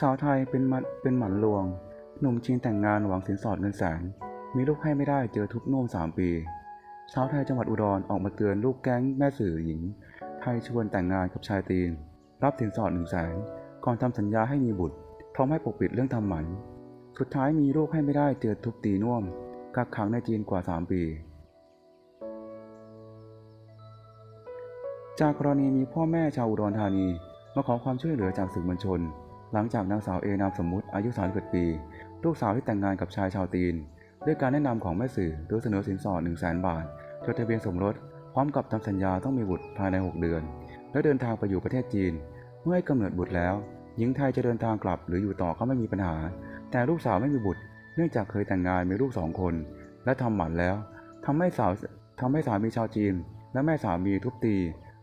สาวไทยเป็นมันเป็นหมันลวง หนุ่มจีนแต่งงานหวังสินสอดเงินแสน มีลูกให้ไม่ได้เจอทุบน่วมสามปีสาวไทยจังหวัดอุดรออกมาเตือนลูกแก๊งแม่สื่อหญิง ไทยชวนแต่งงานกับชายตีน รับสินสอดหนึ่งแสนก่อนทำสัญญาให้มีบุตรพร้อมให้ปกปิดเรื่องทำหมัน สุดท้ายมีลูกให้ไม่ได้เจอทุบตีน่วมกักขังในจีนกว่า 3 ปี จากกรณีมีพ่อแม่ชาวอุดรธานีมาขอความช่วยเหลือจากสื่อมวลชน หลังจากนางสาวเอนามสมมุติอายุ31ปี ลูกสาวที่แต่งงานกับชายชาวตีน ด้วยการแนะนำของแม่สื่อโดยเสนอสินสอด1 0 0 0 0แบาทจดทะเบียนสมรสพร้อมกับทำสัญญาต้องมีบุตรภายใน 6 เดือน และเดินทางไปอยู่ประเทศจีน เมื่อให้กำเนิดบุตรแล้ว หญิงไทยจะเดินทางกลับหรืออยู่ต่อก็ไม่มีปัญหา แต่ลูกสาวไม่มีบุตร เนื่องจากเคยแต่งงานมีลูกสองคน และทำหมันแล้วทำให้สาวทำให้สามีชาวจีน และแม่สามีทุบตี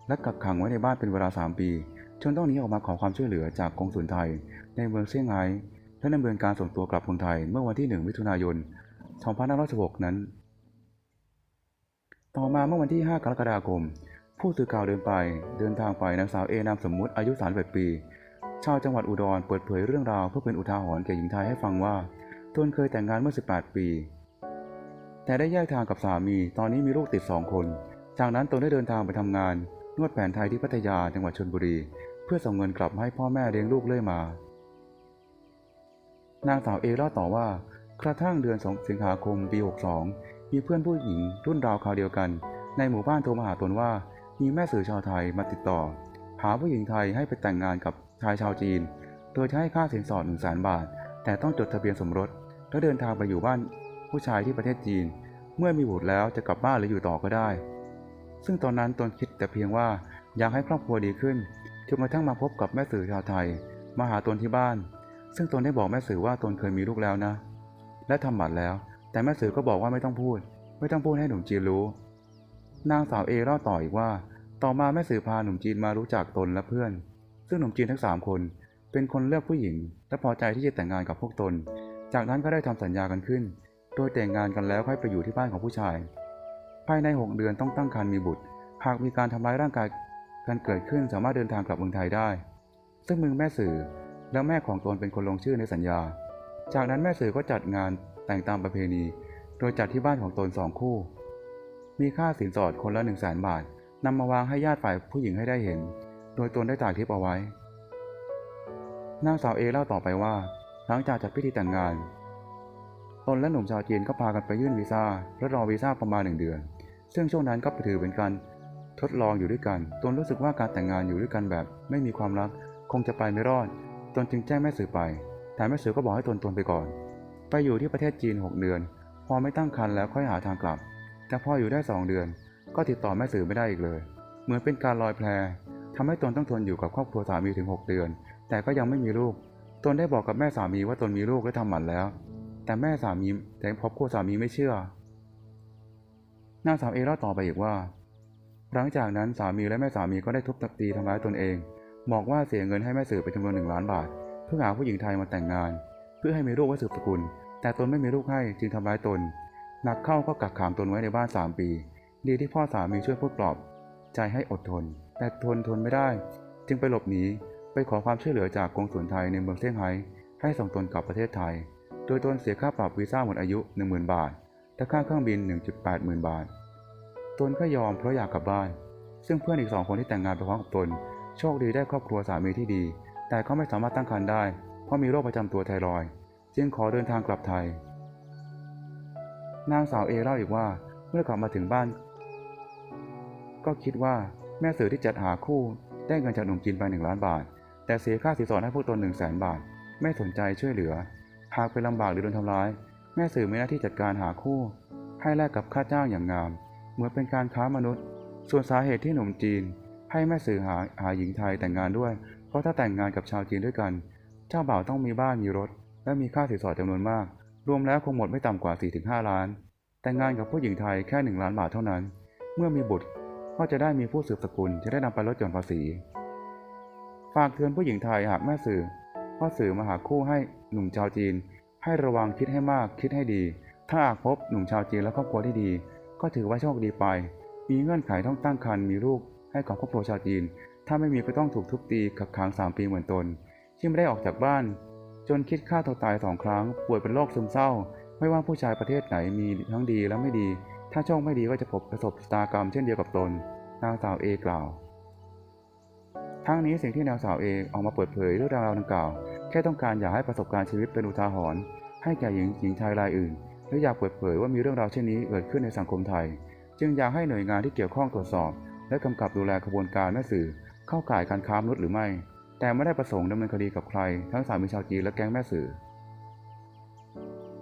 และกักขังไว้ในบ้านเป็นเวลา 3 ปี จนต้องหนีออกมาขอความช่วยเหลือจากกองสุลไทย ในเมืองเซี่ยงไฮ้และดำเนินการส่งตัวกลับเมืองไทยเมื่อวันที่ 1 มิถุนายน 2516 นั้น ต่อมาเมื่อวันที่ 5 กรกฎาคม ผู้สื่อข่าวเดินไปเดินทางไปนางสาวเอนามสมมุติอายุ31ปี ชาวจังหวัดอุดรเปิดเผยเรื่องราวเพื่อเป็นอุทาหรณ์แก่หญิงไทยให้ฟังว่าตนเคยแต่งงานเมื่อ 18 ปี แต่ได้แยกทางกับสามี ตอนนี้มีลูกติดสองคน จากนั้นตนได้เดินทางไปทำงานนวดแผนไทยที่พัทยาจังหวัดชลบุรี เพื่อส่งเงินกลับให้พ่อแม่เลี้ยงลูกเรื่อยมา นางสาวเอเล่าต่อว่ากระทั่งเดือน 2 สิงหาคม ปี 62 มีเพื่อนผู้หญิงรุ่นราวคราวเดียวกัน ในหมู่บ้านโทรมาหาตนว่า มีแม่สื่อชาวไทยมาติดต่อ หาผู้หญิงไทยให้ไปแต่งงานกับชายชาวจีน โดยจะให้ค่าสินสอด1 0 0 0 0 0บาท แต่ต้องจดทะเบียนสมรส และเดินทางไปอยู่บ้านผู้ชายที่ประเทศจีน เมื่อมีบุตรแล้วจะกลับบ้านหรืออยู่ต่อก็ได้ ซึ่งตอนนั้นตนคิดแต่เพียงว่าอยากให้ครอบครัวดีขึ้น จนกระทั่งมาพบกับแม่สื่อชาวไทย มาหาตนที่บ้าน ซึ่งตนได้บอกแม่สื่อว่าตนเคยมีลูกแล้วนะ และทำหมันแล้ว แต่แม่สื่อก็บอกว่าไม่ต้องพูด ไม่ต้องพูดให้หนุ่มจีนรู้ นางสาวเอเล่าต่ออีกว่า ต่อมาแม่สื่อพาหนุ่มจีนมารู้จักตนและเพื่อน ซึ่งหนุ่มจีนทั้งสามคน เป็นคนเลือกผู้หญิง และพอใจที่จะแต่งงานกับพวกตน จากนั้นก็ได้ทำสัญญากันขึ้น โดยแต่งงานกันแล้วค่อยไปอยู่ที่บ้านของผู้ชาย ภายใน 6 เดือนต้องตั้งครรภ์มีบุตร หากมีการทำร้ายร่างกาย กันเกิดขึ้นสามารถเดินทางกลับเมืองไทยได้ ซึ่งมึงแม่สื่อและแม่ของตนเป็นคนลงชื่อในสัญญา จากนั้นแม่สื่อก็จัดงานแต่งตามประเพณี โดยจัดที่บ้านของตนสองคู่ มีค่าสินสอดคนละ1 0 0 0 0แสนบาทนำมาวางให้ญาติฝ่ายผู้หญิงให้ได้เห็น โดยตนได้ถ่ายคลิปเอาไว้ นางสาวเอเล่าต่อไปว่า หลังจากจัดพิธีแต่งงาน ตนและหนุ่มชาวจีนก็พากันไปยื่นวีซ่าและรอวีซ่าประมาณหนึ่งเดือน ซึ่งช่วงนั้นก็ถือเป็นการ ทดลองอยู่ด้วยกัน ตนรู้สึกว่าการแต่งงานอยู่ด้วยกันแบบ ไม่มีความรัก คงจะไปไม่รอด ตนจึงแจ้งแม่สื่อไป แต่แม่สื่อก็บอกให้ตนตนไปก่อน ไปอยู่ที่ประเทศจีน 6 เดือน พอไม่ตั้งครรภ์แล้วค่อยหาทางกลับ แต่พออยู่ได้ 2 เดือน ก็ติดต่อแม่สื่อไม่ได้อีกเลย เหมือนเป็นการลอยแพทำให้ตนต้องทนอยู่กับครอบครัวสามีถึง 6 เดือน แต่ก็ยังไม่มีลูก ตนได้บอกกับแม่สามีว่าตนมีลูกและทำหมันแล้ว แต่แม่สามีแต่ครอบครัวสามีไม่เชื่อนางสาวเอเล่าต่อไปอีกว่า หลังจากนั้นสามีและแม่สามีก็ได้ทุบตีทำร้ายตนเอง บอกว่าเสียเงินให้แม่สื่อไปจำนวนหนึ่งล้านบาท เพื่อหาผู้หญิงไทยมาแต่งงาน เพื่อให้มีลูกไว้สืบสกุล แต่ตนไม่มีลูกให้จึงทำร้ายตน หนักเข้าก็กักขังตนไว้ในบ้าน 3 ปี ดีที่พ่อสามีช่วยพูดปลอบ ใจให้อดทน แต่ทนทนไม่ได้ จึงไปหลบหนีไปขอความช่วยเหลือจากกองสุลไทยในเมืองเซี่ยงไฮ้ให้ส่งตนกลับประเทศไทย โดยตนเสียค่าปรับวีซ่าหมดอายุ 10,000 บาทและค่าเครื่องบิน 1.8หมื่นบาท ตนก็ยอมเพราะอยากกลับบ้าน ซึ่งเพื่อนอีกสองคนที่แต่งงานไปพร้อมกับตน โชคดีได้ครอบครัวสามีที่ดี แต่ก็ไม่สามารถตั้งครรภ์ได้ เพราะมีโรคประจำตัวไทรอยด์จึงขอเดินทางกลับไทย นางสาวเอเล่าอีกว่าเมื่อกลับมาถึงบ้าน ก็คิดว่าแม่สื่อที่จัดหาคู่ได้เงินจากหนุ่มจีนไปหนึ่งล้านบาท แต่เสียค่าสินสอดให้พวกตนหนึ่งแสนบาท ไม่สนใจช่วยเหลือ หากเป็นลำบากหรือโดนทำร้าย แม่สื่อมีหน้าที่จัดการหาคู่ ให้แลกกับค่าจ้างอย่างงาม เหมือนเป็นการค้ามนุษย์ ส่วนสาเหตุที่หนุ่มจีน ให้แม่สื่อหาหาหญิงไทยแต่งงานด้วย เพราะถ้าแต่งงานกับชาวจีนด้วยกัน เจ้าบ่าวต้องมีบ้านมีรถ และมีค่าสินสอดจำนวนมาก รวมแล้วคงหมดไม่ต่ำกว่า 4-5 ล้าน แต่งงานกับผู้หญิงไทยแค่ 1 ล้านบาทเท่านั้น เมื่อมีบุตรก็จะได้มีผู้สืบสกุลจะได้นำไปลดหย่อนภาษี ฝากเตือนผู้หญิงไทยหากแม่สื่อว่าสื่อมาหาคู่ให้หนุ่มชาวจีน ให้ระวังคิดให้มากคิดให้ดี ถ้าหากพบหนุ่มชาวจีนและครอบครัวที่ดี ก็ถือว่าโชคดีไป มีเงื่อนไขต้องตั้งครรภ์มีลูกให้กับครอบครัวชาวจีน ถ้าไม่มีก็ต้องถูกทุบตีขักขังสามปีเหมือนตน ที่ไม่ได้ออกจากบ้าน จนคิดฆ่าตัวตายสองครั้ง ป่วยเป็นโรคซึมเศร้า ไม่ว่าผู้ชายประเทศไหนมีทั้งดีและไม่ดี ถ้าโชคไม่ดีก็จะพบประสบชะตากรรมเช่นเดียวกับตน นางสาวเอกล่าว ทั้งนี้สิ่งที่นางสาวเอออกมาเปิดเผยเรื่องราวดังกล่าว แค่ต้องการอยากให้ประสบการณ์ชีวิตเป็นอุทาหรณ์ให้แก่หญิงหญิงชายรายอื่น และอยากเปิดเผยว่ามีเรื่องราวเช่นนี้เกิดขึ้นในสังคมไทย จึงอยากให้หน่วยงานที่เกี่ยวข้องตรวจสอบ และกำกับดูแลกระบวนการแม่สื่อเข้าข่ายการค้ามนุษย์หรือไม่ แต่ไม่ได้ประสงค์ดำเนินคดีกับใคร ทั้งสามีชาวจีนและแก๊งแม่สื่อ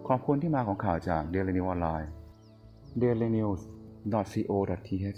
ขอบคุณที่มาของข่าวจากเดลินิวออนไลน์ dailynews.co.th